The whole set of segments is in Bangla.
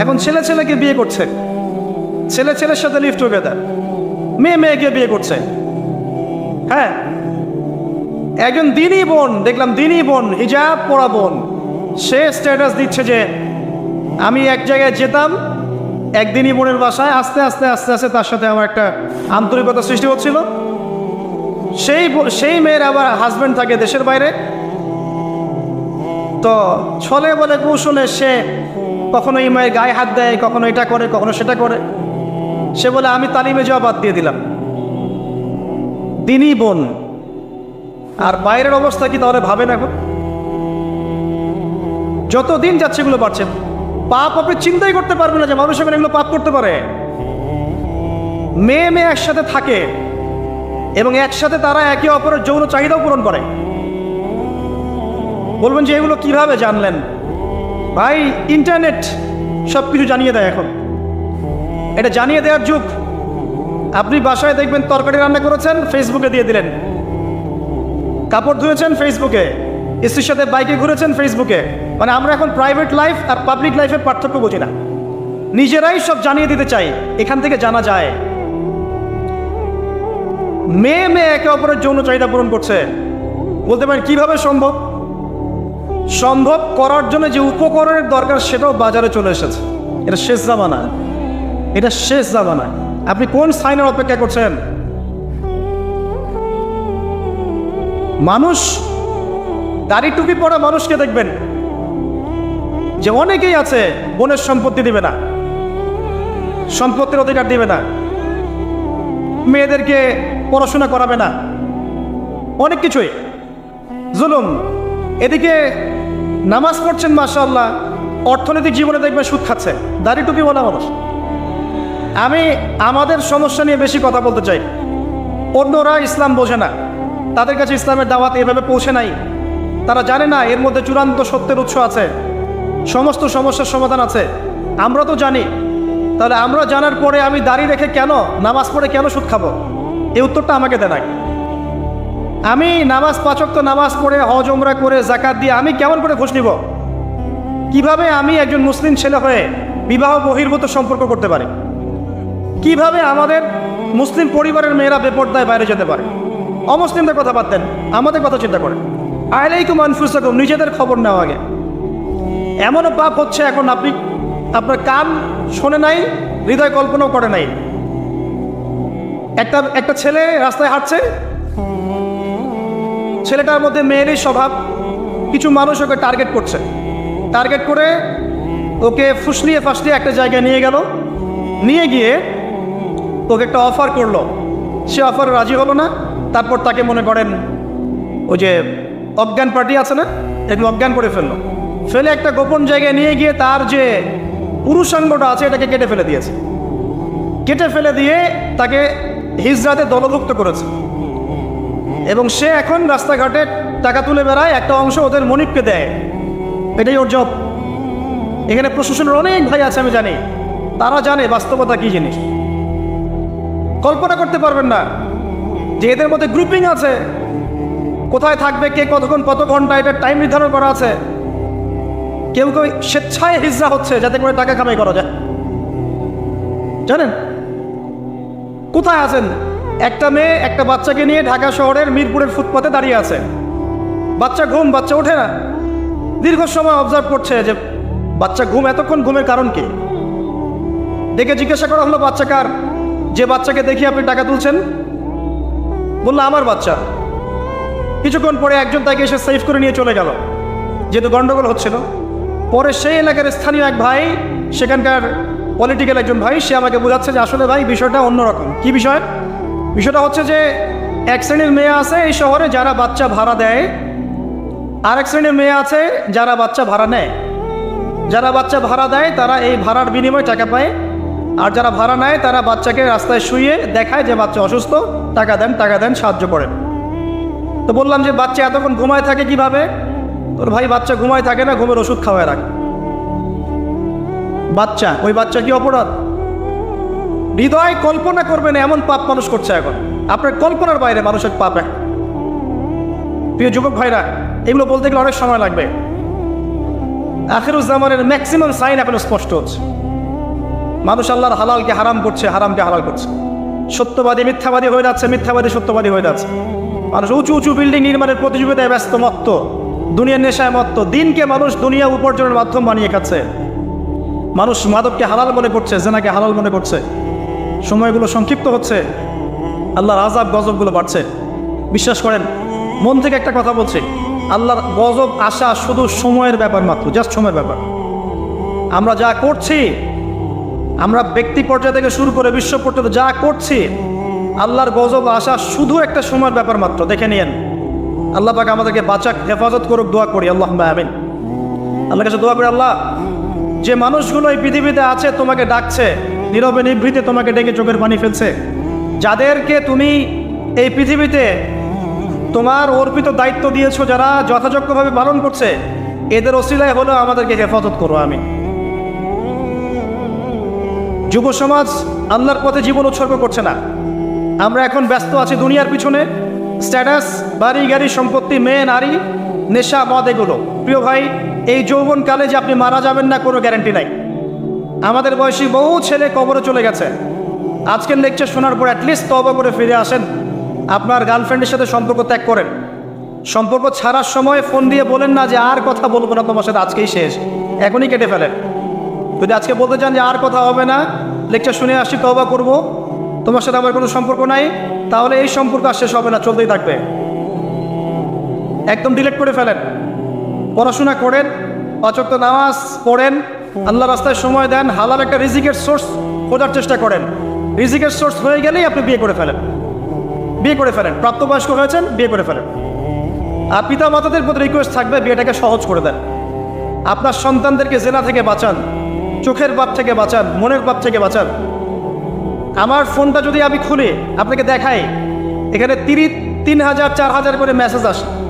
এখন ছেলে ছেলেকে বিয়ে করছে। ছেলে ছেলের সাথে লিভ টুগেদার মেয়ে মেয়েকে বিয়ে করছে। হ্যাঁ। একজন দিনই বোন, দেখলাম দিনই বোন, হিজাব পড়া বোন। সে স্ট্যাটাস দিচ্ছে যে আমি এক জায়গায় যেতাম একদিনই বোনের বাসায় আস্তে আস্তে আস্তে আস্তে তার সাথে আমার একটা আন্তরিকতা সৃষ্টি হচ্ছিল। সেই সেই মেয়ের আবার হাজব্যান্ড থাকে দেশের বাইরে। তো ছলে বলে কৌশলে সে কখনো এই মায়ের গায়ে হাত দেয়, কখনো এটা করে, কখনো সেটা করে। সে বলে, আমি তালিমে যাওয়া বাদ দিয়ে দিলাম। দিনই বোন। আর বাইরের অবস্থা কি তাহলে ভাবেন এখন? যত দিন যাচ্ছে এগুলো বাড়ছে। পাপ আপনি চিন্তাই করতে পারবেন না যে মানুষ এখন এগুলো পাপ করতে পারে। মেয়ে মেয়ে একসাথে থাকে এবং একসাথে তারা একে অপরের যৌন চাহিদাও পূরণ করে। বলবেন যে এগুলো কীভাবে জানলেন? ভাই ইন্টারনেট সব কিছু জানিয়ে দেয় এখন। এটা জানিয়ে দেওয়ার যুগ। আপনি বাসায় দেখবেন তরকারি রান্না করেছেন ফেসবুকে দিয়ে দিলেন। কাপড় ধুয়েছেন ফেসবুকে স্ত্রীর সাথে বাইকে ঘুরেছেন ফেসবুকে মানে আমরা এখন প্রাইভেট লাইফ আর পাবলিক লাইফের পার্থক্য বুঝি না। নিজেরাই সব জানিয়ে দিতে চাই, এখান থেকে জানা যায়। মেয়ে মেয়ে একে অপরের যৌন চাহিদা পূরণ করছে। বলতে পারেন, কীভাবে সম্ভব? সম্ভব করার জন্য যে উপকরণের দরকার সেটাও বাজারে চলে এসেছে। এটা শেষ জামানা এটা শেষ জামানা আপনি কোন সাইনের অপেক্ষা করছেন? মানুষ, দাড়ি টুপি পরা মানুষকে দেখবেন যে অনেকেই আছে, বোনের সম্পত্তি দিবে না, সম্পত্তির অধিকার দিবে না, মেয়েদেরকে পড়াশোনা করাবে না, অনেক কিছুই। জুলুম। এদিকে নামাজ পড়ছেন মাশাল্লাহ অর্থনৈতিক জীবনে দেখবেন সুদ খাচ্ছে। দাড়ি টুপি বলা মানুষ। আমি আমাদের সমস্যা নিয়ে বেশি কথা বলতে চাই। অন্যরা ইসলাম বোঝে না। তাদের কাছে ইসলামের দাওয়াত এভাবে পৌঁছে নাই। তারা জানে না, এর মধ্যে চূড়ান্ত সত্যের উৎস আছে। সমস্ত সমস্যার সমাধান আছে। আমরা তো জানি। তাহলে আমরা জানার পরে আমি দাড়ি রেখে কেন, নামাজ পড়ে কেন সুদ খাব? এই উত্তরটা আমাকে আগে। আমি নামাজ পাচক তো নামাজ পড়ে হজ ওমরা করে জাকাত দিয়ে আমি কেমন করে ঘুষ নিব? কীভাবে আমি একজন মুসলিম ছেলে হয়ে বিবাহ বহির্ভূত সম্পর্ক করতে পারি? কীভাবে আমাদের মুসলিম পরিবারের মেয়েরা বেপর্দায় বাইরে যেতে পারে? অমুসলিমদের কথা বাদ দেন, আমাদের কথা চিন্তা করেন। আইলাইকুম আনফুসাকুম, নিজেদের খবর নেওয়া আগে। এমনও পাপ হচ্ছে এখন আপনি, আপনার কান শোনে নাই, হৃদয় কল্পনাও করে নাই। একটা একটা ছেলে রাস্তায় হাঁটছে ছেলেটার মধ্যে মেয়েরই স্বভাব, কিছু মানুষ ওকে টার্গেট করছে। টার্গেট করে ওকে ফুসলিয়ে ফাসলিয়ে একটা জায়গায় নিয়ে গেল। নিয়ে গিয়ে ওকে একটা অফার করল। সে অফার রাজি হলো না। তারপর তাকে মনে করেন ওই যে অজ্ঞান পার্টি আছে না, এগুলো অজ্ঞান করে ফেলল। ফেলে একটা গোপন জায়গায় নিয়ে গিয়ে তার যে পুরুষাঙ্গটা আছে, এটাকে কেটে ফেলে দিয়েছে। কেটে ফেলে দিয়ে তাকে হিজরাতে দলভুক্ত করেছে। এবং সে এখন রাস্তাঘাটে টাকা তুলে বেড়ায়, একটা অংশ ওদের মনিবকে দেয়। এটাই ওর জব এখানে প্রশাসনের অনেক ভাই আছে, আমি জানি। তারা জানে বাস্তবতা কী জিনিস। কল্পনা করতে পারবেন না যে এদের মধ্যে গ্রুপিং আছে। কোথায় থাকবে, কে কতক্ষণ, কত ঘণ্টা, এটা টাইম নির্ধারণ করা আছে। কেউ কেউ স্বেচ্ছায় হিজরা হচ্ছে, যাতে করে টাকা কামাই করা যায়। জানেন? কোথায় আছেন? একটা মেয়ে একটা বাচ্চাকে নিয়ে ঢাকা শহরের মিরপুরের ফুটপাতে দাঁড়িয়ে আছে। বাচ্চা ঘুম, বাচ্চা ওঠে না। দীর্ঘ সময় অবজার্ভ করছে যে বাচ্চা ঘুম, এতক্ষণ ঘুমের কারণ কি? দেখে জিজ্ঞাসা করা হলো, বাচ্চা কার? যে বাচ্চাকে দেখি আপনি টাকা তুলছেন? বলল, আমার বাচ্চা। কিছুক্ষণ পরে একজন তাকে এসে সেভ করে নিয়ে চলে গেল। যেহেতু গন্ডগোল হচ্ছিল, পরে সেই এলাকার স্থানীয় এক ভাই, সেখানকার পলিটিক্যাল একজন ভাই, সে আমাকে বোঝাচ্ছে যে আসলে ভাই, বিষয়টা অন্যরকম। কি বিষয়? বিষয়টা হচ্ছে যে এক শ্রেণির মেয়ে আছে এই শহরে যারা বাচ্চা ভাড়া দেয়। আর এক শ্রেণির মেয়ে আছে যারা বাচ্চা ভাড়া নেয়। যারা বাচ্চা ভাড়া দেয়, তারা এই ভাড়ার বিনিময়ে টাকা পায়। আর যারা ভাড়া নেয়, তারা বাচ্চাকে রাস্তায় শুয়ে দেখায় যে বাচ্চা অসুস্থ, টাকা দেন টাকা দেন, সাহায্য করেন তো বললাম যে, বাচ্চা এতক্ষণ ঘুমায় থাকে কীভাবে? তোর ভাই বাচ্চা ঘুমায় থাকে না, ঘুমের ওষুধ খাওয়ায় রাখে। বাচ্চা, ওই বাচ্চা কি অপরাধ? হৃদয় কল্পনা করবেন এমন পাপ মানুষ করছে এখন। আপনার কল্পনার বাইরে মানুষের পাপ এখন প্রিয় যুবক ভাইরা, এগুলো বলতে গেলে অনেক সময় লাগবে। আখিরুজ্জামানের ম্যাক্সিমাম সাইন এখন স্পষ্ট হচ্ছে। মানুষ আল্লাহর হালালকে হারাম করছে, হারামকে হালাল করছে। সত্যবাদী, মিথ্যাবাদী হয়ে যাচ্ছে, মিথ্যাবাদী, সত্যবাদী হয়ে যাচ্ছে। মানুষ উঁচু উঁচু বিল্ডিং নির্মাণের প্রতিযোগিতায় ব্যস্ত, মত্ত। দুনিয়ার নেশায় মত্ত। দিনকে মানুষ দুনিয়া উপার্জনের মাধ্যম বানিয়ে খাচ্ছে। মানুষ মাদককে হালাল মনে করছে, জেনাকে হালাল মনে করছে। সময়গুলো সংক্ষিপ্ত হচ্ছে। আল্লাহর আজাব গজবগুলো বাড়ছে। বিশ্বাস করেন, মন থেকে একটা কথা বলছি। আল্লাহর গজব আসা শুধু সময়ের ব্যাপার মাত্র জাস্ট সময়ের ব্যাপার। আমরা যা করছি, আমরা ব্যক্তি পর্যায় থেকে শুরু করে বিশ্ব পর্যন্ত যা করছি, আল্লাহর গজব আসা শুধু একটা সময়ের ব্যাপার মাত্র। দেখে নিয়েন। আল্লাহ পাকে আমাদেরকে বাঁচাক, হেফাজত করুক, দোয়া করি। আল্লাহ আমিন। আল্লাহ কাছে দোয়া করি, আল্লাহ, যে মানুষগুলো এই পৃথিবীতে আছে, তোমাকে ডাকছে নীরবে নিভৃতে তোমাকে ডেকে চোখের পানি ফেলছে। যাদেরকে তুমি এই পৃথিবীতে তোমার অর্পিত দায়িত্ব দিয়েছ, যারা যথাযোগ্যভাবে পালন করছে, এদের অসিলায় হলেও আমাদেরকে হেফাজত করো আমি। যুব সমাজ আল্লাহর পথে জীবন উৎসর্গ করছে না। আমরা এখন ব্যস্ত আছি দুনিয়ার পিছনে। স্ট্যাটাস, বাড়ি, গাড়ি, সম্পত্তি, মেয়ে, নারী, নেশা, মদ, এগুলো। প্রিয় ভাই, এই যৌবনকালে যে আপনি মারা যাবেন না, কোনো গ্যারান্টি নাই। আমাদের বয়সী বহু ছেলে কবরে চলে গেছে। আজকের লেকচার শোনার পর অ্যাটলিস্ট তবা করে ফিরে আসেন। আপনার গার্লফ্রেন্ডের সাথে সম্পর্ক ত্যাগ করেন। সম্পর্ক ছাড়ার সময় ফোন দিয়ে বলেন না যে আর কথা বলব না তোমার সাথে, আজকেই শেষ। এখনই কেটে ফেলেন। যদি আজকে বলতে চান যে আর কথা হবে না লেকচার শুনে আসছি তবা করব। তোমার সাথে আমার কোনো সম্পর্ক নাই, তাহলে এই সম্পর্ক আর শেষ হবে না, চলতেই থাকবে। একদম ডিলেট করে ফেলেন। পড়াশোনা করেন অচক্ত নামাজ পড়েন আল্লাহ রাস্তায় সময় দেন, হালাল একটা রিজিকের সোর্স খোঁজার চেষ্টা করেন। রিজিকের সোর্স হয়ে গেলেই আপনি বিয়ে করে ফেলেন। বিয়ে করে ফেলেন। প্রাপ্তবয়স্ক হয়েছেন, বিয়ে করে ফেলেন। আর পিতা মাতাদের প্রতি রিকোয়েস্ট থাকবে, বিয়েটাকে সহজ করে দেন। আপনার সন্তানদেরকে জেনা থেকে বাঁচান, চোখের পাপ থেকে বাঁচান, মনের পাপ থেকে বাঁচান। আমার ফোনটা যদি আমি খুলি, আপনাকে দেখাই। এখানে তিরিশ, তিন হাজার, চার হাজার করে মেসেজ আসে।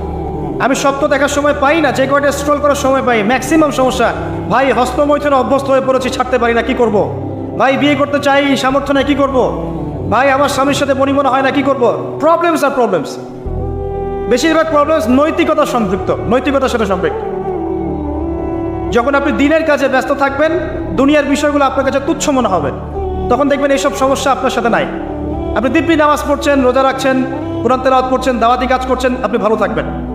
আমি তো দেখার সময় পাই না, যে কয়টা স্ক্রল করার সময় পাই ম্যাক্সিমাম সমস্যা, ভাই, হস্তমৈথনে অভ্যস্ত হয়ে পড়েছি, ছাড়তে পারি না, কি করব। ভাই, বিয়ে করতে চাই, সামর্থ্য নেই, কী করব। ভাই, আমার স্বামীর সাথে বনিবনা হয় না, কি করব। প্রবলেমস আর প্রবলেমস বেশিরভাগ প্রবলেমস নৈতিকতা সম্পৃক্ত, নৈতিকতার সাথে সম্পৃক্ত যখন আপনি দিনের কাজে ব্যস্ত থাকবেন, দুনিয়ার বিষয়গুলো আপনার কাছে তুচ্ছ মনে হবে তখন দেখবেন এইসব সমস্যা আপনার সাথে নাই আপনি দিব্যি নামাজ পড়ছেন, রোজা রাখছেন, কোরআন তেলাওয়াত করছেন, দাওয়াতি কাজ করছেন, আপনি ভালো থাকবেন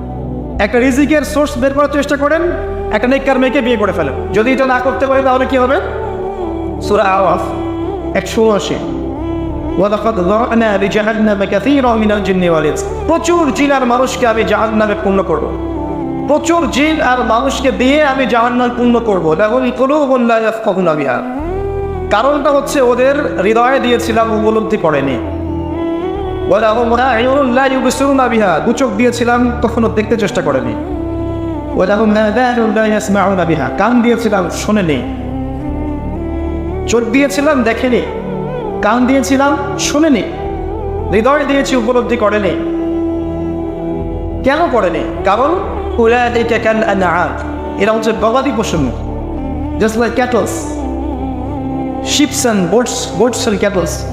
একটা রিজিকের সোর্স বের করার চেষ্টা করেন, একটা নেককার মেয়েকে বিয়ে করে ফেলেন। যদি এটা না করতে পারে তাহলে কী হবে? সুরা আওয়াফ, একশো আশি। ওয়ালাকাদ যারানা লিজাহান্নামা কাসীরাম মিনাল জিন্নি ওয়াল ইনস। প্রচুর জিন আর মানুষকে আমি জাহান্নামে পূর্ণ করব। প্রচুর জিন আর মানুষকে দিয়ে আমি জাহান্নাম পূর্ণ করব। কারণটা হচ্ছে ওদের হৃদয়ে দিয়েছিলাম উপলব্ধি করেনি। চোখ দিয়েছিলাম দেখতে চেষ্টা করেনি। কান দিয়েছিলাম চোখ দিয়েছিলাম, দেখেনি। কান দিয়েছিলাম দিয়েছি, উপলব্ধি করেনি। কেন করেনি? কারণ এরা হচ্ছে গবাদি পশু just cattles boats boats cattles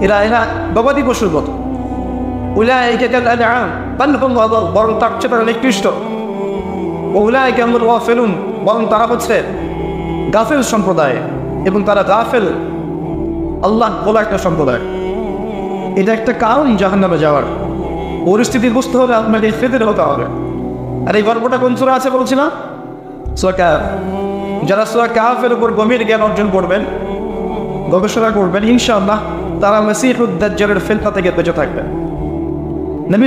এরা এরা গবাদি পশুর মতো। উলাইকা কাল বরং তার চেয়ে তারা নিকৃষ্ট। উলাইকা হুমুল গাফিলুন, বরং তারা হচ্ছে গাফেল সম্প্রদায়, এবং তারা গাফেল আল্লাহ বলা একটা সম্প্রদায়। এটা একটা কারণ জাহান্নামে যাওয়ার। পরিস্থিতি বুঝতে হবে আপনাকে ফেদের হতে হবে। আর এই গল্পটা কোন সুরা আছে বলছিলাম সোয়া কাহাফ যারা সোয়া কাহাফের উপর গভীর জ্ঞান অর্জন করবেন, গবেষণা করবেন, ইনশাআল্লাহ তারা মসিহুদ্দাজ্জালের ফেলতা থেকে বেঁচে থাকবে নবী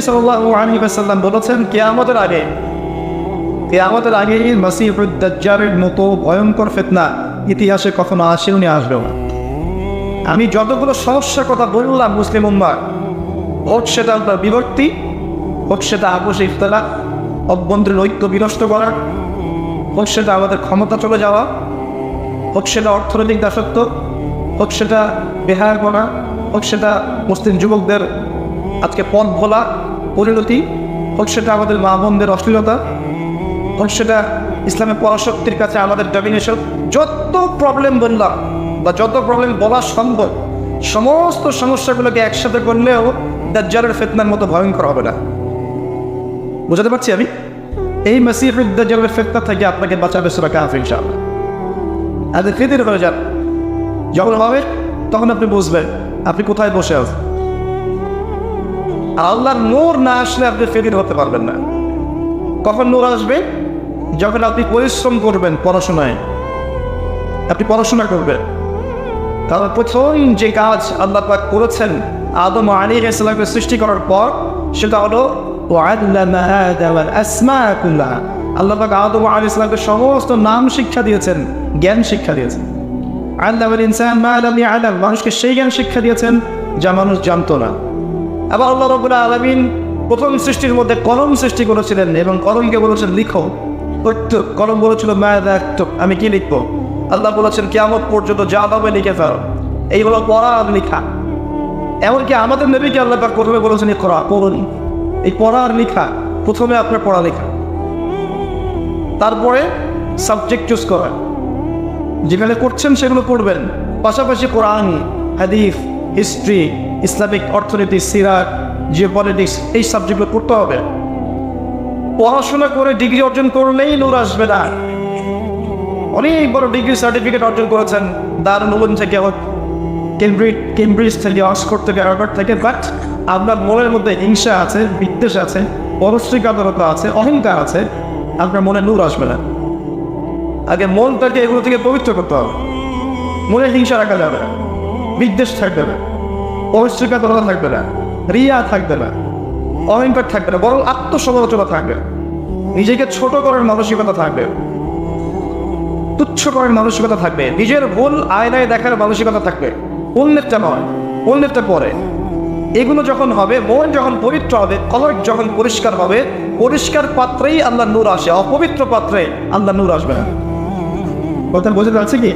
ওয়াসাল্লাম বলেছেন, কিয়ামতের আগে কিয়ামতের আগে মসিহুদ্দাজ্জালের মতো ভয়ঙ্কর ফিতনা ইতিহাসে কখনো আসেও নি, আসবেও না। আমি যতগুলো সমস্যার কথা বললাম মুসলিম উম্মা হোক সেটা আপনার বিভক্তি, হোক সেটা আপোষে ইফতলা, অভ্যন্তরীণ ঐক্য বিনষ্ট করা, হোক সেটা আমাদের ক্ষমতা চলে যাওয়া, হোক সেটা অর্থনৈতিক দাসত্ব, হোক সেটা বেহার করা, হোক সেটা মুসলিম যুবকদের আজকে পথ ভোলা পরিণতি হোক সেটা আমাদের মা বোনদের অশ্লীলতা, হোক সেটা ইসলামের পরাশক্তির কাছে আমাদের ডমিনেশন যত প্রবলেম বললাম বা যত প্রবলেম বলা সম্ভব, সমস্ত সমস্যাগুলোকে একসাথে করলেও দাজ্জালের ফেতনার মতো ভয়ঙ্কর হবে না। বুঝাতে পারছি আমি? এই মাসিফুদ্দাজের ফেতনা থেকে আপনাকে বাঁচাবে সুরা কাহাফ ইনশাআল্লাহ। আর ফিতির হয়ে যান যখন হবে, তখন আপনি বুঝবেন, আপনি কোথায় বসে আছেন? আল্লাহর নূর না আসলে আপনি ফেদিন হতে পারবেন না। কখন নূর আসবে? যখন আপনি পরিশ্রম করবেন পড়াশোনায়। আপনি পড়াশোনা করবেন। তাহলে প্রথম যে কাজ আল্লাহ পাক করেছেন, আদম আলী ইসলামকে সৃষ্টি করার পর, সেটা হলো আল্লাহ পাক আদম আলী ইসলামকে সমস্ত নাম শিক্ষা দিয়েছেন, জ্ঞান শিক্ষা দিয়েছেন। আল্লাহ ইনসান মানুষকে সেই জ্ঞান শিক্ষা দিয়েছেন, যা মানুষ জানতো না। আবার আল্লাহ রবুল্লাহ আলমিন প্রথম সৃষ্টির মধ্যে কলম সৃষ্টি করেছিলেন এবং কলমকে বলেছেন, লিখো। প্রত্যেক কলম বলেছিল মায়াদাক্তব আমি কি লিখব? আল্লাহ বলেছেন কেমন পর্যন্ত যা দাবে লিখে ফেলো। এই হলো পড়া আর লেখা। এমনকি আমাদের নবীকে আল্লাহ পাক প্রথমে বলেছেন এই করা পড়ুন এই পড়া আর লেখা, প্রথমে আপনার পড়ালেখা তারপরে সাবজেক্ট চুজ করা। যেখানে করছেন সেগুলো পড়বেন। পাশাপাশি কোরআন হাদিফ হিস্ট্রি ইসলামিক অর্থনীতি সিরাত জিও পলিটিক্স এই সাবজেক্টগুলো পড়তে হবে। পড়াশোনা করে ডিগ্রি অর্জন করলেই নূর আসবে না। অনেক বড় ডিগ্রি সার্টিফিকেট অর্জন করেছেন উলুম থেকে কেমব্রিজ কেমব্রিজ থেকে অক্সফোর্ড থেকে হার্ভার্ড থেকে বাট আপনার মনের মধ্যে হিংসা আছে, বিদ্বেষ আছে পরশ্রিকাতরতা আছে, অহংকার আছে, আপনার মনে নূর আসবে না। আগে মনটাকে এগুলো থেকে পবিত্র করতে হবে। মনে হিংসা রাখা যাবে না। বিদ্বেষ থাকবে না পবিত্রিকাতরতা থাকবে না, রিয়া থাকবে না, অহংকার থাকবে না, বরং আত্মসমালোচনা থাকবে। নিজেকে ছোট করার মানসিকতা থাকবে। তুচ্ছ করার মানসিকতা থাকবে। নিজের ভুল আয়নায় দেখার মানসিকতা থাকবে। অন্যেরটা নয়, অন্যেরটা পরে। এগুলো যখন হবে, মন যখন পবিত্র হবে কলর যখন পরিষ্কার হবে, পরিষ্কার পাত্রেই আল্লাহ নূর আসে, অপবিত্র পাত্রে আল্লাহ নূর আসবে না। কথা বোঝা যাচ্ছে কি?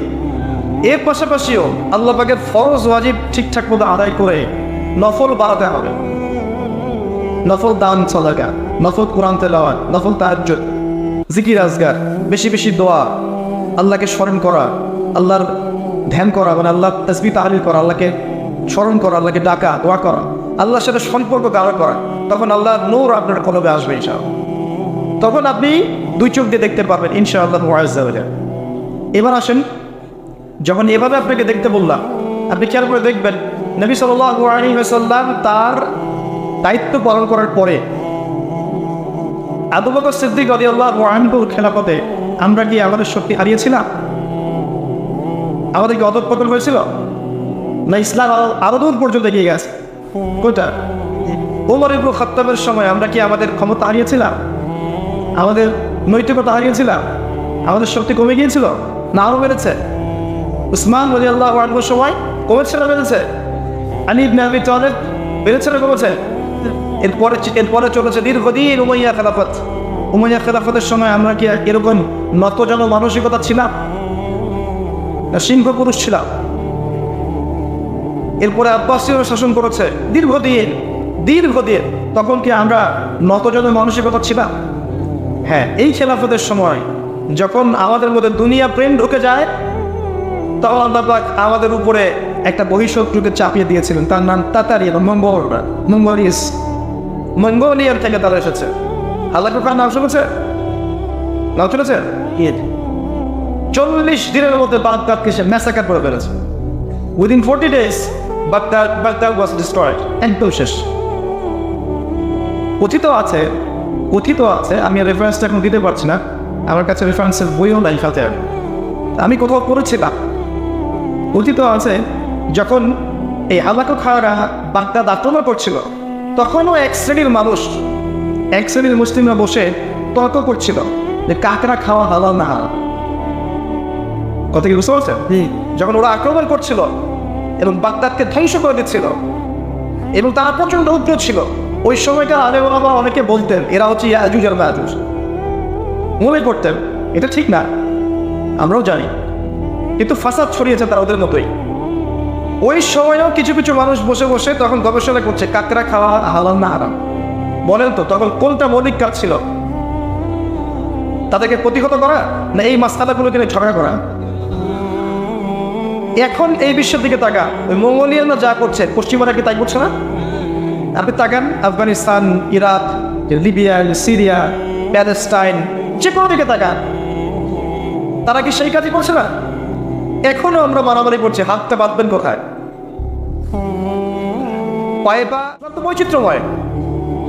এর পাশাপাশিও আল্লাহ পাকের ফরজ ওয়াজিব ঠিকঠাক মতো আদায় করে নফল বাড়াতে হবে। নফল দান, সদাকা, নফল কোরআন তেলাওয়াত, নফল তাহাজ্জুদ, জিকির, আজগার, বেশি বেশি দোয়া, আল্লাহকে স্মরণ করা, আল্লাহর ধ্যান করা মানে আল্লাহ তসবি তাহলিল করা, আল্লাহকে স্মরণ করা, আল্লাহকে ডাকা, দোয়া করা, আল্লাহর সাথে সম্পর্ক গাঢ় করা, তখন আল্লাহ নূর আপনার কলবে আসবে ইনশাআল্লাহ। তখন আপনি দুই চোখ দিয়ে দেখতে পারবেন ইনশাআল্লাহ এবার আসেন যখন এভাবে আপনাকে দেখতে বললাম, আপনি খেয়াল করে দেখবেন, নবী সাল্লাম তার দায়িত্ব পালন করার পরে বকর সিদ্দিক রদি আল্লাহ খেলাপথে আমরা কি আমাদের শক্তি হারিয়েছিলাম? আমাদের কি অধপতন হয়েছিল? না ইসলাম আরও দূর পর্যন্ত এগিয়ে গেছে। কোনটা ওমর ইবুল খত্তাবের সময় আমরা কি আমাদের ক্ষমতা হারিয়েছিলাম? আমাদের নৈতিকতা হারিয়েছিলাম? আমাদের শক্তি কমে গিয়েছিল? না আরও বেড়েছে? উসমান রদি আল্লাহ আনবুর সময় কমেছে না বেড়েছে? আনি ইবনে আবি তালেব বেড়েছে না কমেছে? এরপরে এরপরে চলেছে দীর্ঘদিন উমাইয়া খেলাফত। উমাইয়া খেলাফতের সময় আমরা কি এরকম নতজন মানসিকতা ছিলাম? না সিংহ পুরুষ ছিলাম। এরপরে আব্বাসীয় শাসন করেছে। দীর্ঘদিন দীর্ঘদিন তখন কি আমরা নতজন মানসিকতা ছিলাম? হ্যাঁ এই খেলাফতের সময় যখন আমাদের মধ্যে দুনিয়া প্রেম ঢুকে যায় তখন আল্লাহ পাক আমাদের উপরে একটা বহিঃশত্রুকে চাপিয়ে দিয়েছিলেন। তার নাম তাতারি এবং মঙ্গল মঙ্গলিস মঙ্গোলিয়ার থেকে তারা এসেছে। আল্লাহ পাক নাম শুনেছে? নাম শুনেছে? চল্লিশ দিনের মধ্যে বাগদাদকে সে ম্যাসাকার করে ফেলেছে। Within forty days Baghdad Baghdad was destroyed একদম শেষ কথিত আছে কথিত আছে আমি রেফারেন্সটা এখন দিতে পারছি না। আমার কাছে রেফারেন্সের বইও নাই সাথে। আমি কোথাও পড়েছিলাম। কথিত আছে যখন এই আলাকো খাওয়ারা বাগদাদ আক্রমণ করছিল তখনও এক শ্রেণির মানুষ এক শ্রেণির মুসলিমরা বসে তর্ক করছিল যে কাকরা খাওয়া হালাল না হালাল। কথা কি বুঝতে পারছেন? যখন ওরা আক্রমণ করছিল এবং বাগদাদকে ধ্বংস করে দিচ্ছিল এবং তারা প্রচণ্ড উগ্র ছিল ওই সময়টা আরে বাবা অনেকে বলতেন এরা হচ্ছে ইয়াজুজ আর মাজুজ মনে করতেন এটা ঠিক না আমরাও জানি। কিন্তু ফাসাদ ছড়িয়েছে তারা ওদের মতোই। ওই সময়েও কিছু কিছু মানুষ বসে বসে তখন গবেষণা করছে, কাকড়া খাওয়া হালাল না হারাম। বলেন তো, তখন কোনটা মৌলিক কাজ ছিল? তাদেরকে প্রতিহত করা না এই মাস্তাদাগুলোকে নিয়ে ঝগড়া করা? এখন এই বিশ্বের দিকে তাকা ওই মঙ্গোলিয়ানরা যা করছে, পশ্চিমারা কি তাই করছে না? আপনি তাকান, Afghanistan, Iraq, Libya, Syria, Palestine, যে কোনো দিকে তাকান। তারা কি সেই কাজই করছে না? এখনও আমরা মারামারি করছি, হাতটা বাঁধবেন কোথায়? বৈচিত্র্যময়।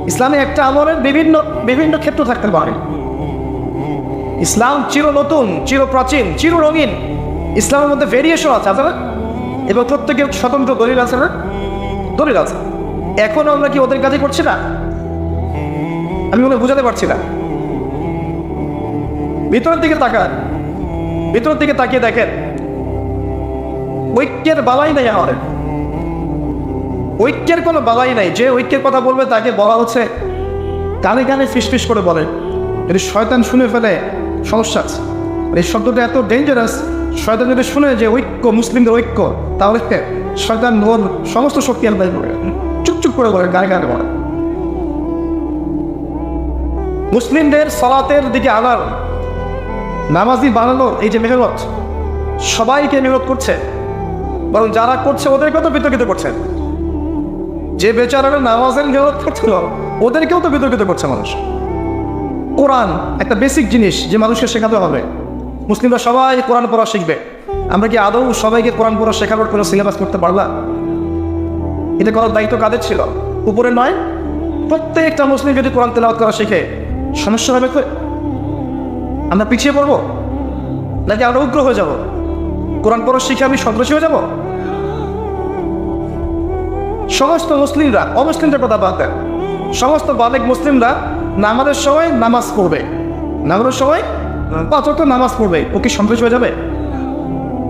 ইসলামে একটা আমলের বিভিন্ন বিভিন্ন ক্ষেত্র থাকতে পারে। ইসলাম চির নতুন, চির প্রাচীন, চির রঙিন। ইসলামের মধ্যে ভেরিয়েশন আছে আছে না? এবং প্রত্যেকের স্বতন্ত্র দলিল আছে না? দলিল আছে। এখন আমরা কি ওদের কাজে করছি না? আমি ওগুলো বুঝাতে পারছি না। ভিতরের দিকে তাকান। ভিতরের দিকে তাকিয়ে দেখেন। ঐক্যের বালাই নাই আমাদের ঐক্যের কোনো বালাই নাই। যে ঐক্যের কথা বলবে তাকে বলা হচ্ছে, কানে কানে ফিসফিস করে বলে। যদি শয়তান শুনে ফেলে, সমস্যা আছে। এই শব্দটা এত ডেঞ্জারাস শয়তান যদি শুনে যে ঐক্য, মুসলিমদের ঐক্য, তাহলে শয়তান ওর সমস্ত শক্তি আলাদা করে চুপচুপ করে বলে, গায়ে গায়ে বলে। মুসলিমদের সলাতের দিকে আনার নামাজি বানানোর এই যে মেহনত, সবাইকে মেহনত করছে। বরং যারা করছে ওদেরকেও তো বিতর্কিত করছেন যে বেচারারা নামাজের মেহনত করছিল, ওদেরকেও তো বিতর্কিত করছে মানুষ। কোরআন একটা বেসিক জিনিস যে মানুষকে শেখাতে হবে। মুসলিমরা সবাই কোরআন পড়া শিখবে। আমরা কি আদৌ সবাইকে কোরআন পড়া শেখানোর কোনো সিলেবাস করতে পারলাম এটা করার দায়িত্ব কাদের ছিল? উপরে নয়, প্রত্যেকটা মুসলিম যদি কোরআন তেলাওয়াত করা শিখে, সমস্যা হবে আমরা পিছিয়ে পড়ব? নাকি আমরা উগ্র হয়ে যাব? কোরআন পড়া শিখে আমি সন্ত্রাসী হয়ে যাব? সমস্ত মুসলিমরা, অমুসলিমদের কথা বাদ দেন। সমস্ত বালেক মুসলিমরা নামাজের সময় নামাজ পড়বে। নামাজের সময় পাঁচ ওয়াক্ত নামাজ পড়বে। ও কি সন্ত্রাসী হয়ে যাবে?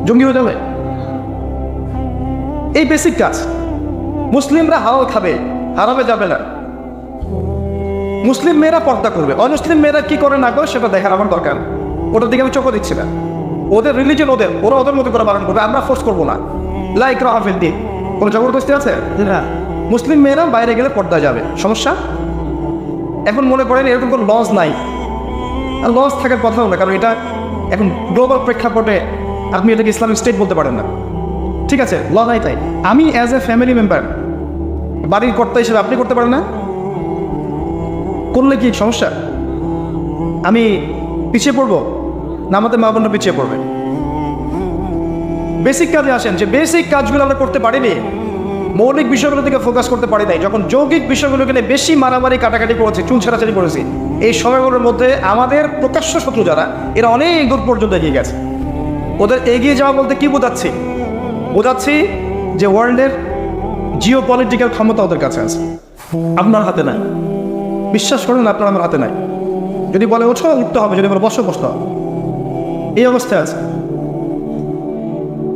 জঙ্গি হয়ে যাবে? এই বেসিক কাজ। মুসলিমরা হালাল খাবে হারাবে যাবে না। মুসলিম মেয়েরা পর্দা করবে। অমুসলিম মেয়েরা কি করে না করে সেটা দেখার আমার দরকার। ওটার দিকে আমি চোখও দিচ্ছি না। ওদের রিলিজন ওদের ওরা ওদের মতো করে পালন করবে আমরা ফোর্স করব না। লাইক রাহাফেল দিন কোনো জবরদস্তি আছে? না। মুসলিম মেয়েরা বাইরে গেলে পর্দা যাবে সমস্যা? এখন মনে করেন এরকম কোনো লস নাই। আর লস থাকার কথাও না কারণ এটা এখন গ্লোবাল প্রেক্ষাপটে আপনি এটাকে ইসলামিক স্টেট বলতে পারেন না। ঠিক আছে ল নাই তাই। আমি অ্যাজ এ ফ্যামিলি মেম্বার বাড়ির কর্তা হিসেবে আপনি করতে পারেন না? করলে কি সমস্যা? আমি পিছিয়ে পড়ব? না আমাদের মা বোনরা পিছিয়ে পড়বে বেসিক কাজে আসেন যে বেসিক কাজগুলো আমরা করতে পারিনি, মৌলিক বিষয়গুলো থেকে ফোকাস করতে পারি নাই। যখন যৌগিক বিষয়গুলোকে নিয়ে বেশি মারামারি, কাটাকাটি করেছি চুন ছাড়াছাড়ি করেছি, এই সময়গুলোর মধ্যে আমাদের প্রকাশ্য শত্রু যারা, এরা অনেক দূর পর্যন্ত এগিয়ে গেছে। ওদের এগিয়ে যাওয়া বলতে কি বোঝাচ্ছি? বোঝাচ্ছি যে ওয়ার্ল্ডের জিও পলিটিক্যাল ক্ষমতা ওদের কাছে আছে। আপনার হাতে নাই। বিশ্বাস করেন আপনার আমার হাতে নাই। যদি বলে, ওঠো, উঠতে হবে। যদি বলে, বসো, বসতে হবে। এই অবস্থায় আছে।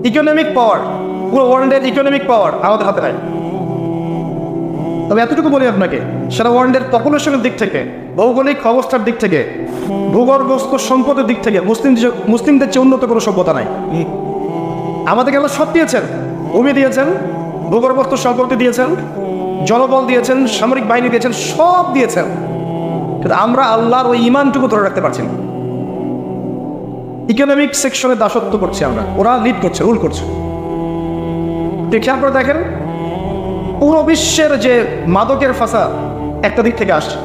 ইকোনমিক পাওয়ার পুরো ওয়ার্ল্ডের ইকোনমিক পাওয়ার আমাদের হাতে নাই। তবে এতটুকু বলি আপনাকে, সারা ওয়ার্ল্ডের পপুলেশনের দিক থেকে, ভৌগোলিক অবস্থার দিক থেকে, ভূগর্ভস্থ সম্পদের দিক থেকে মুসলিম মুসলিমদের চেয়ে উন্নত কোনো সভ্যতা নাই। আমাদেরকে আল্লাহ সব দিয়েছেন। ভূমি দিয়েছেন, ভূগর্ভস্থ সম্পত্তি দিয়েছেন জনবল দিয়েছেন, সামরিক বাহিনী দিয়েছেন, সব দিয়েছেন। কিন্তু আমরা আল্লাহর ওই ইমানটুকু ধরে রাখতে পারছি না। ইকোনমিক সেকশনে দাসত্ব করছি আমরা। ওরা লিড করছে রুল করছে। দেখে আপনারা দেখেন, পুরো বিশ্বের যে মাদকের ফাঁসা একটা দিক থেকে আসছে।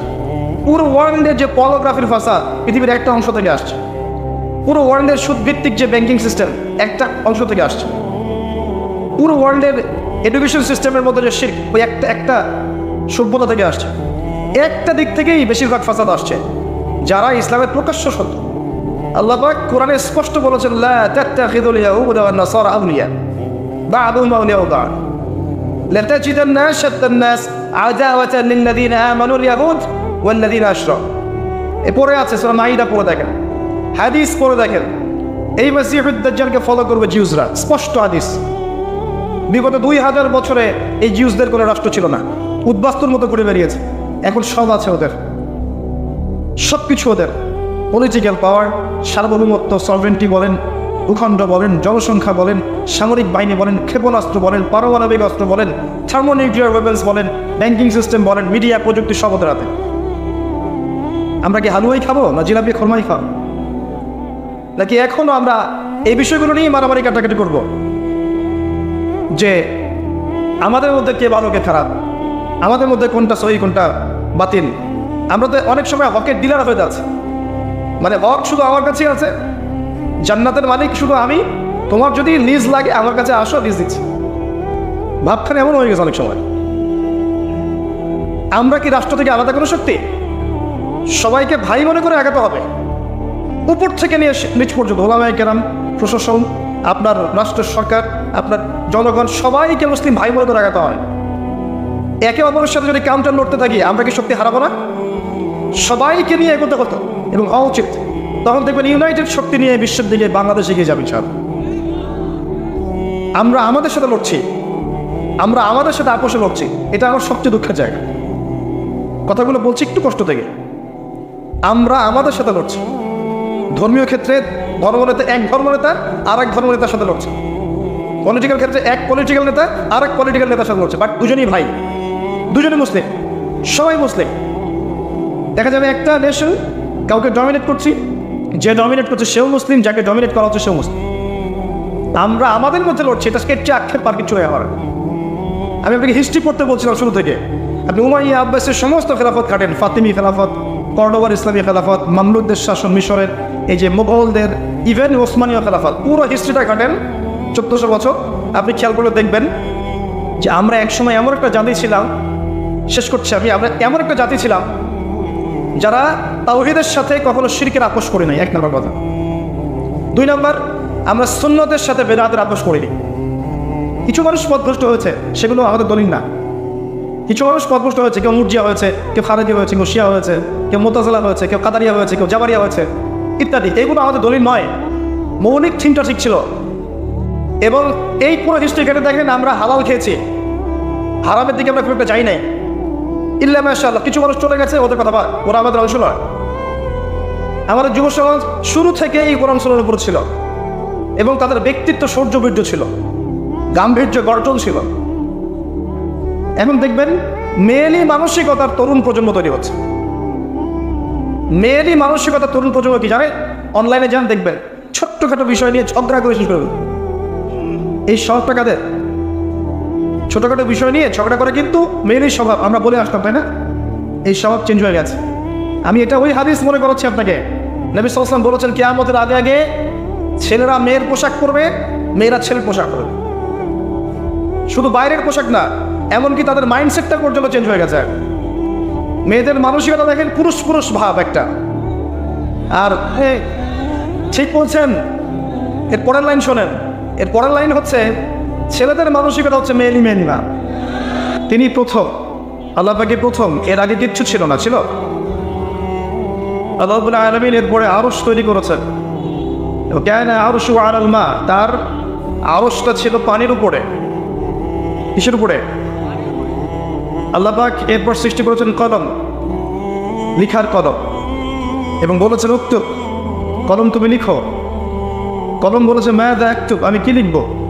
পুরো ওয়ার্ল্ডের যে পলোগ্রাফির ফাঁসা পৃথিবীর একটা অংশ থেকে আসছে। পুরো ওয়ার্ল্ডের সুদভিত্তিক যে ব্যাংকিং সিস্টেম একটা অংশ থেকে আসছে। পুরো ওয়ার্ল্ডের এডুকেশন সিস্টেমের মধ্যে যে শিল্প ওই একটা একটা সভ্যতা থেকে আসছে। একটা দিক থেকেই বেশিরভাগ ফাসাদ আসছে। যারা ইসলামের প্রকাশ্য শত্রু। আল্লাহ পাক কোরআনে স্পষ্ট বলেছেন লা তাত্তাখিদুল ইয়াহুদা ওয়ান নাসারা আউলিয়া বা'দুহুম আউলিয়াউ বা'দ لتجدن أشد الناس عداوة للذين آمنوا اليهود والذين أشركوا এ পড়ে আছে সূরা মাইদা পড়ে দেখেন হাদিস পড়ে দেখেন এই মাসিহুদ দাজ্জালকে ফলো করবে জিউসরা স্পষ্ট হাদিস বিগত দুই হাজার বছরে এই জিউসদের কোনো রাষ্ট্র ছিল না উদ্বাস্তুর মতো করে বেরিয়েছে এখন সব আছে ওদের সব কিছু ওদের পলিটিক্যাল পাওয়ার সার্বভৌমত্ব সভরেন্টি বলেন, ভূখণ্ড বলেন, জনসংখ্যা বলেন, সামরিক বাহিনী বলেন, ক্ষেপণাস্ত্র বলেন, পারমাণবিক অস্ত্র বলেন থার্মোনিউক্লিয়ার ওয়েপেন্স বলেন ব্যাংকিং সিস্টেম বলেন মিডিয়া প্রযুক্তি সব হাতে। আমরা কি হালুয়াই খাব না জিলাপি খরমাই খাব? নাকি এখনও আমরা এই বিষয়গুলো নিয়ে মারামারি কাটাকাটি করব? যে আমাদের মধ্যে কে ভালো, কে খারাপ? আমাদের মধ্যে কোনটা সহি, কোনটা বাতিল? আমরা তো অনেক সময় হকের ডিলার হয়ে যাচ্ছে। মানে হক শুধু আমার কাছেই আছে, জান্নাতের মালিক শুধু আমি, তোমার যদি লিজ লাগে আমার কাছে আসো লিজ দিচ্ছি। ভাবখানে এমন হয়ে গেছে অনেক সময়। আমরা কি রাষ্ট্র থেকে আলাদা কোনো শক্তি? সবাইকে ভাই মনে করে আগাতে হবে। উপর থেকে নিয়ে নিচ পর্যন্ত ওলামাই কেরাম, প্রশাসন, আপনার রাষ্ট্র সরকার, আপনার জনগণ, সবাইকে মুসলিম ভাই মনে করে আগাতে হয়। একে অপরের সাথে যদি কাউন্টার লড়তে থাকি, আমরা কি শক্তি হারাবো না? সবাইকে নিয়ে এগোতে হতো। এবং হওয়া উচিত তখন দেখবেন ইউনাইটেড শক্তি নিয়ে বিশ্বের দিকে বাংলাদেশ এগিয়ে যাবে সব আমরা আমাদের সাথে লড়ছি। আমরা আমাদের সাথে আপোষে লড়ছি। এটা আমার সবচেয়ে দুঃখের জায়গা। কথাগুলো বলছি একটু কষ্ট থেকে। আমরা আমাদের সাথে লড়ছি। ধর্মীয় ক্ষেত্রে ধর্মনেতা এক ধর্মনেতা আর এক ধর্মনেতার সাথে লড়ছে। পলিটিক্যাল ক্ষেত্রে এক পলিটিক্যাল নেতা আর এক পলিটিক্যাল নেতার সাথে লড়ছে। বাট দুজনই ভাই। দুজনই মুসলিম। সবাই মুসলিম। দেখা যাবে একটা নেশন কাউকে ডমিনেট করছি, যে ডমিনেট করছে সেও মুসলিম, যাকে ডমিনেট করা হচ্ছে সেও মুসলিম। আমরা আমাদের মধ্যে লড়ছি, এটা স্কেটে আক্ষেপ পার কিছু হয়ে আমার। আমি আপনাকে হিস্ট্রি পড়তে বলছিলাম শুরু থেকে। আপনি উমাইয়া আব্বাসের সমস্ত খেলাফত কাটেন, ফাতিমি খেলাফত, কর্ডোবার ইসলামী খেলাফত, মামলুকদের শাসন মিশরের, এই যে মুঘলদের ইভেন ওসমানীয় খেলাফত, পুরো হিস্ট্রিটা কাটেন, চোদ্দশো বছর। আপনি খেয়াল করে দেখবেন যে আমরা একসময় এমন একটা জাতি ছিলাম, শেষ করছি আমি, আমরা এমন একটা জাতি ছিলাম যারা তাওহিদের সাথে কখনো শিরকের আপোষ করি নাই, এক নম্বর কথা। দুই নম্বর, আমরা সুন্নতের সাথে বেদাতের আপোষ করিনি। কিছু মানুষ পথভ্রষ্ট হয়েছে, সেগুলো আমাদের দলিল না। কিছু মানুষ পথভ্রষ্ট হয়েছে, কেউ মুরজিয়া হয়েছে, কেউ খারেজি হয়েছে, কেউ শিয়া হয়েছে, কেউ মোতাজলা হয়েছে, কেউ কাদারিয়া হয়েছে, কেউ জাবারিয়া হয়েছে, ইত্যাদি। এগুলো আমাদের দলিল নয়। মৌলিক থিমটা ঠিক ছিল। এবং এই পুরো হিস্ট্রি কেটে দেখেন, আমরা হালাল খেয়েছি। হারামের দিকে আমরা খুব একটা যাই নাই। ইল্লা কিছু মানুষ চলে গেছে ওদের কথা বাদ, ওরা আমাদের অংশ নয়। আমাদের যুব সমাজ শুরু থেকে এই কোরআন সুরের উপর ছিল। এবং তাদের ব্যক্তিত্ব সৌর্যবীর্য ছিল। গাম্ভীর্য গর্জন ছিল। এখন দেখবেন মেয়েলি মানসিকতার তরুণ প্রজন্ম তৈরি হচ্ছে। মেয়েলি মানসিকতার তরুণ প্রজন্ম কি জানে? অনলাইনে যান দেখবেন। ছোট্টখাটো বিষয় নিয়ে ঝগড়া করে করবে এই সব টাকাদের ছোটোখাটো বিষয় নিয়ে ঝগড়া করে কিন্তু মেয়েরই স্বভাব, আমরা বলে আসতাম, তাই না? এই স্বভাব চেঞ্জ হয়ে গেছে। আমি এটা ওই হাদিস মনে করাচ্ছি আপনাকে। নবী সাল্লাম বলেছেন, কেয়ামতের আগে আগে ছেলেরা মেয়ের পোশাক পরবে, মেয়েরা ছেলের পোশাক পরবে। শুধু বাইরের পোশাক না, এমনকি তাদের মাইন্ডসেটটা পর্যন্ত চেঞ্জ হয়ে গেছে। মেয়েদের মানসিকতা দেখেন, পুরুষ পুরুষ ভাব একটা। আর ঠিক বলছেন, এর পরের লাইন শোনেন। এর পরের লাইন হচ্ছে ছেলেদের মানসিকতা হচ্ছে মেয়েলি না। তিনি প্রথম। আল্লাহ পাকে প্রথম। এর আগে কিচ্ছু ছিল না, ছিল? আল্লাহ আলমিন এরপরে আরস তৈরি করেছেন। কেন আরশু আলাল মা, তার আরসটা ছিল পানির উপরে। কিসের উপরে? আল্লাহ পাক এরপর সৃষ্টি করেছেন কলম। লিখার কলম। এবং বলেছেন উক্তুব কলম তুমি লিখো। কলম বলেছে ম্যাদ একটুব আমি কি লিখব?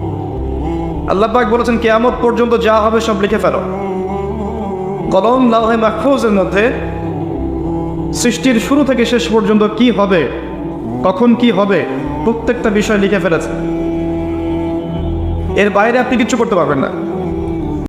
আল্লাহ পাক বলেছেন, কেয়ামত পর্যন্ত যা হবে সব লিখে ফেলো। কলম লাহে মাহফুজের মধ্যে সৃষ্টির শুরু থেকে শেষ পর্যন্ত কি হবে, কখন কি হবে, প্রত্যেকটা বিষয় লিখে ফেলেছে। এর বাইরে আপনি কিচ্ছু করতে পারবেন না।